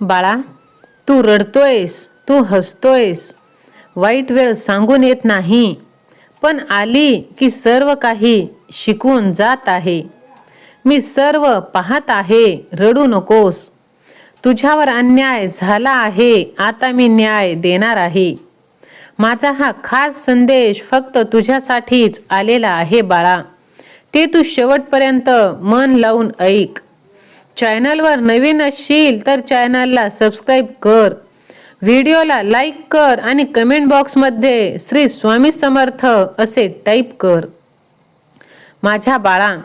बाळा तू रडतोयस तू हसतोयस. वाईट वेळ सांगून येत नाही. पण आली की सर्व काही शिकून जात आहे. मी सर्व पाहत आहे रडू नकोस. तुझ्यावर अन्याय झाला आहे आता मी न्याय देणार आहे. माझा हा खास संदेश फक्त तुझ्यासाठीच आलेला आहे बाळा. ते तू शेवटपर्यंत मन लावून ऐक. चॅनलवर नवीन असशील तर चॅनलला सबस्क्राईब कर. व्हिडिओला लाईक कर आणि कमेंट बॉक्समध्ये श्री स्वामी समर्थ असे टाईप कर. माझ्या बाळा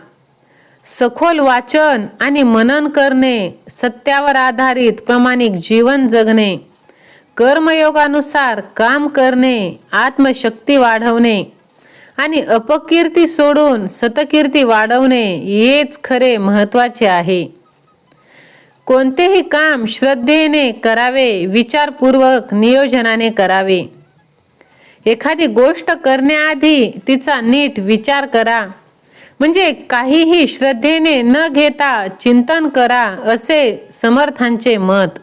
सखोल वाचन आणि मनन करणे सत्यावर आधारित प्रामाणिक जीवन जगणे कर्मयोगानुसार काम करणे आत्मशक्ती वाढवणे आणि अपकीर्ती सोडून सतकीर्ती वाढवणे हेच खरे महत्त्वाचे आहे. कोणतेही काम श्रद्धेने करावे विचारपूर्वक नियोजनाने करावे. एखादी गोष्ट करण्याआधी तिचा नीट विचार करा. म्हणजे काहीही श्रद्धेने न घेता चिंतन करा असे समर्थांचे मत.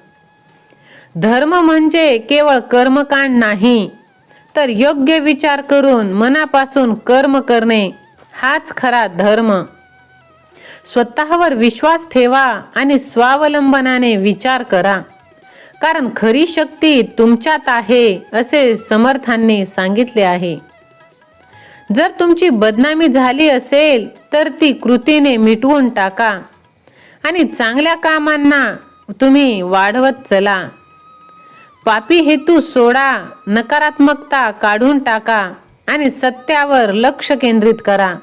धर्म म्हणजे केवळ कर्मकांड नाही तर योग्य विचार करून मनापासून कर्म करणे हाच खरा धर्म. स्वतःवर विश्वास ठेवा आणि स्वावलंबनाने विचार करा. कारण खरी शक्ती तुमच्यात आहे असे समर्थांनी सांगितले आहे. जर तुमची बदनामी झाली असेल तर ती कृतीने मिटवून टाका. आणि चांगल्या कामांना तुम्ही वाढवत चला. पापी हेतू सोडा नकारात्मकता काढून टाका आणि सत्यावर लक्ष केंद्रित करा.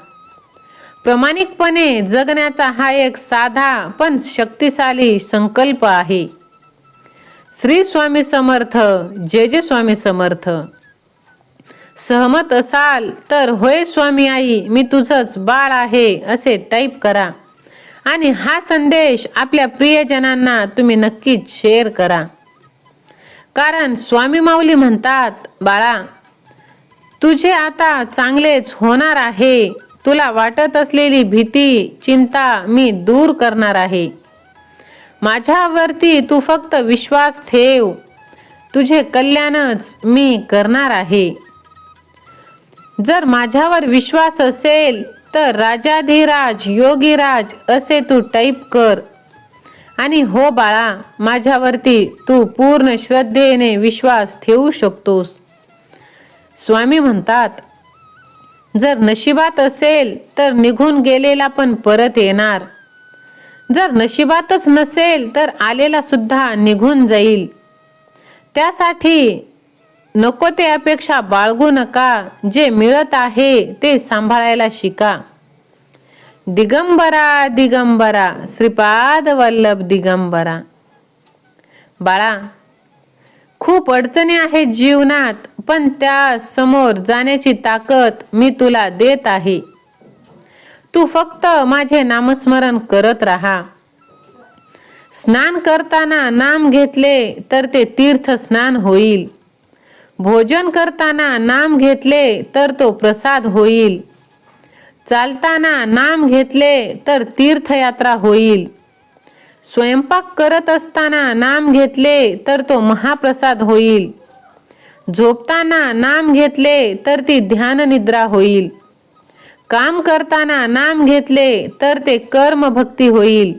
प्रामाणिकपणे जगण्याचा हा एक साधा पण शक्तिशाली संकल्प आहे. श्री स्वामी समर्थ जे जे स्वामी समर्थ. सहमत असाल तर होय स्वामी आई मी तुझंच बाळ आहे असे टाईप करा. आणि हा संदेश आपल्या प्रियजनांना तुम्ही नक्कीच शेअर करा. कारण स्वामी माऊली म्हणतात बाळा तुझे आता चांगलेच होणार आहे तुला वाटत असलेली भीती चिंता मी दूर करणार आहे. माझ्यावरती तू फक्त विश्वास ठेव. तुझे कल्याणच मी करणार आहे. जर माझ्यावर विश्वास असेल तर राजाधिराज योगीराज असे तू टाईप कर. आणि हो बाळा माझ्यावरती तू पूर्ण श्रद्धेने विश्वास ठेवू शकतोस. स्वामी म्हणतात जर नशिबात असेल तर निघून गेलेला पण परत येणार. जर नशिबातच नसेल तर आलेला सुद्धा निघून जाईल. त्यासाठी नको ते अपेक्षा बाळगू नका. जे मिळत आहे ते सांभाळायला शिका. दिगंबरा दिगंबरा श्रीपाद वल्लभ दिगंबरा. बाळा खूप अडचणी आहेत जीवनात पण त्या समोर जाण्याची ताकद मी तुला देत आहे. तू फक्त माझे नामस्मरण करत राहा. स्नान करताना नाम घेतले तर ते तीर्थ स्नान होईल. भोजन करताना नाम घेतले तर तो प्रसाद होईल. चालताना नाम घेतले तर तीर्थयात्रा होईल. स्वयंपाक करत असताना नाम घेतले तर तो महाप्रसाद होईल. झोपताना नाम घेतले तर ती ध्यान निद्रा होईल. काम करताना नाम घेतले तर ते कर्म भक्ती होईल.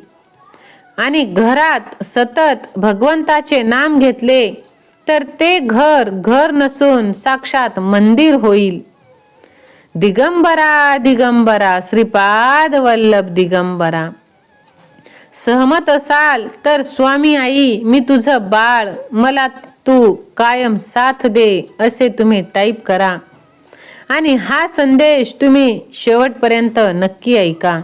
आणि घरात सतत भगवंताचे नाम घेतले तर ते घर घर नसून साक्षात मंदिर होईल. दिगंबरा दिगंबरा श्रीपाद वल्लभ दिगंबरा. सहमत असाल तर स्वामी आई मी तुझं बाळ मला तू कायम साथ दे असे तुम्ही टाईप करा. आणि हा संदेश तुम्ही शेवटपर्यंत नक्की ऐका.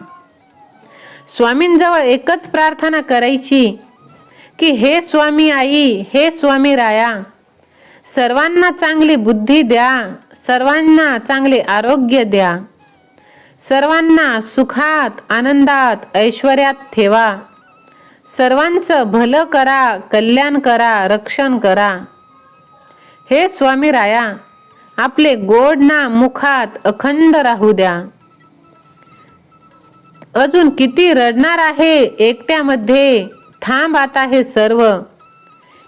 स्वामींजवळ एकच प्रार्थना करायची की हे स्वामी आई हे स्वामी राया सर्वांना चांगली बुद्धी द्या सर्वांना चांगले आरोग्य द्या. सर्वांना सुखात आनंदात ऐश्वर्यात ठेवा. सर्वांचं भलं करा कल्याण करा रक्षण करा. हे स्वामी राया आपले गोड ना मुखात अखंड राहू द्या. अजून किती रडणार आहे एकट्यामध्ये थांब आता हे सर्व.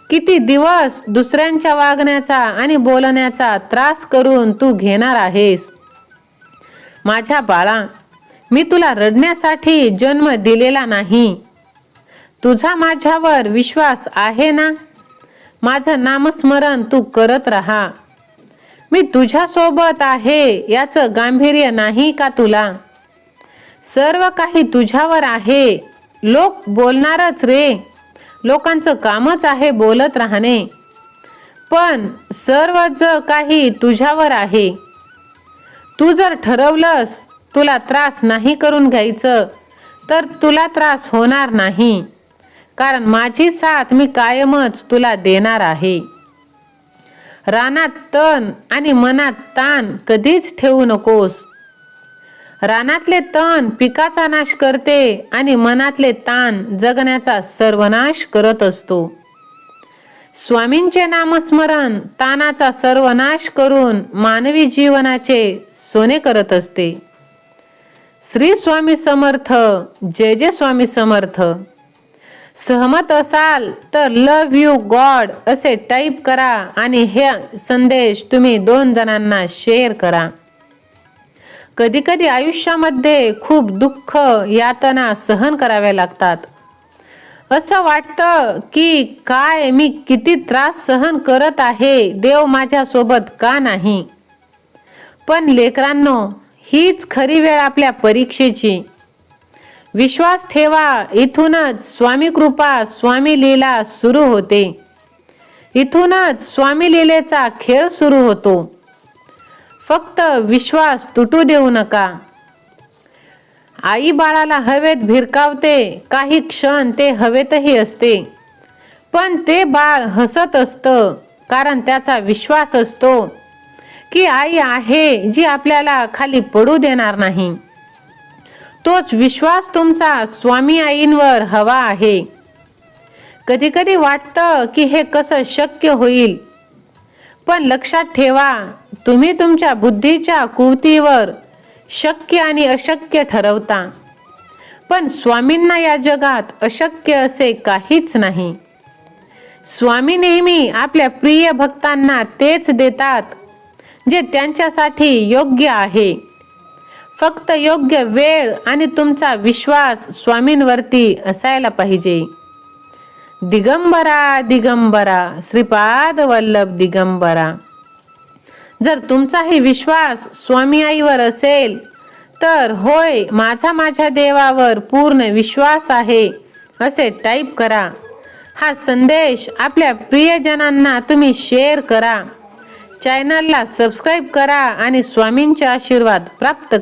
किती दिवस दुसऱ्यांच्या वागण्याचा आणि बोलण्याचा त्रास करून तू घेणार आहेस. माझ्या बाळा मी तुला रडण्यासाठी जन्म दिलेला नाही. तुझा माझ्यावर विश्वास आहे ना? माझं नामस्मरण तू करत राहा. मी तुझ्यासोबत आहे याचं गांभीर्य नाही का तुला? सर्व काही तुझ्यावर आहे. लोक बोलणारच रे. लोकांचं कामच आहे बोलत राहणे. पण सर्व काही तुझ्यावर आहे. तू जर ठरवलंस तुला त्रास नाही करून घ्यायचं तर तुला त्रास होणार नाही. कारण माझी साथ मी कायमच तुला देणार आहे. रानात तण आणि मनात ताण कधीच ठेवू नकोस. रानातले तण पिकाचा नाश करते आणि मनातले ताण जगण्याचा सर्वनाश करत असतो. स्वामींचे नामस्मरण तानाचा सर्वनाश करून मानवी जीवनाचे सोने करत असते. श्री स्वामी समर्थ जय जय स्वामी समर्थ. सहमत असाल तर लव यू गॉड असे टाईप करा आणि हे संदेश तुम्ही दोन जणांना शेअर करा. कधी कधी आयुष्यामध्ये खूप दुःख यातना सहन कराव्या लागतात. असं वाटतं की काय मी किती त्रास सहन करत आहे देव माझ्यासोबत का नाही? पण लेकरांनो हीच खरी वेळ आपल्या परीक्षेची. विश्वास ठेवा इथूनच स्वामी कृपा स्वामी लीला सुरू होते. इथूनच स्वामी लीलेचा खेळ सुरू होतो. फक्त विश्वास तुटू देऊ नका. आई बाळाला हवेत भिरकावते काही क्षण ते हवेतही असते. पण ते बाळ हसत असतं कारण त्याचा विश्वास असतो. की आई आहे जी आपल्याला खाली पडू देणार नाही. तोच विश्वास तुमचा स्वामी आईंवर हवा आहे. कधी कधी वाटतं की हे कसं शक्य होईल. पण लक्षात ठेवा तुम्ही तुमच्या बुद्धीच्या कुवतीवर शक्य आणि अशक्य ठरवता. पण स्वामींना या जगात अशक्य असे काहीच नाही. स्वामी नेहमी आपल्या प्रिय भक्तांना तेच देतात जे त्यांच्यासाठी योग्य आहे. फक्त योग्य वेळ आणि तुमचा विश्वास स्वामींवरती असायला पाहिजे. दिगंबरा दिगंबरा श्रीपाद वल्लभ दिगंबरा. जर तुमचाही विश्वास स्वामी आईवर असेल तर होय माझा माझ्या देवावर पूर्ण विश्वास आहे असे टाईप करा. हा संदेश आपल्या प्रियजनांना तुम्ही शेअर करा. चॅनलला सबस्क्राईब करा आणि स्वामींचे आशीर्वाद प्राप्त करा.